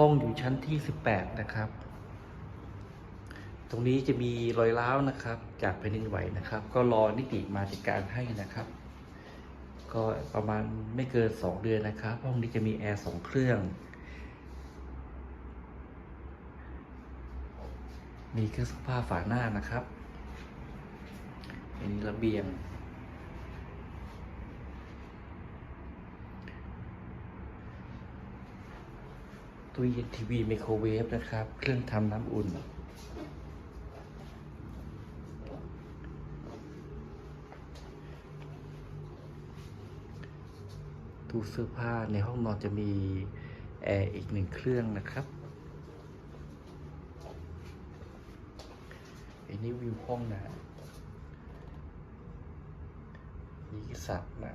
ห้องอยู่ชั้นที่ 18 นะครับ ตรงนี้จะมีรอยร้าวนะครับ จากแผ่นดินไหวนะครับ ก็รอนิติมาจัดการให้นะครับ ก็ประมาณไม่เกิน 2 เดือนนะครับ ห้องนี้จะมีแอร์สองเครื่อง มีเครื่องซักผ้าฝาหน้านะครับอันนี้ระเบียง ตู้เย็นทีวีไมโครเวฟนะครับ เครื่องทำน้ำอุ่น ตู้เสื้อผ้าในห้องนอนจะมีแอร์อีกหนึ่งเครื่องนะครับอันนี้วิวห้องนะมีสระนะ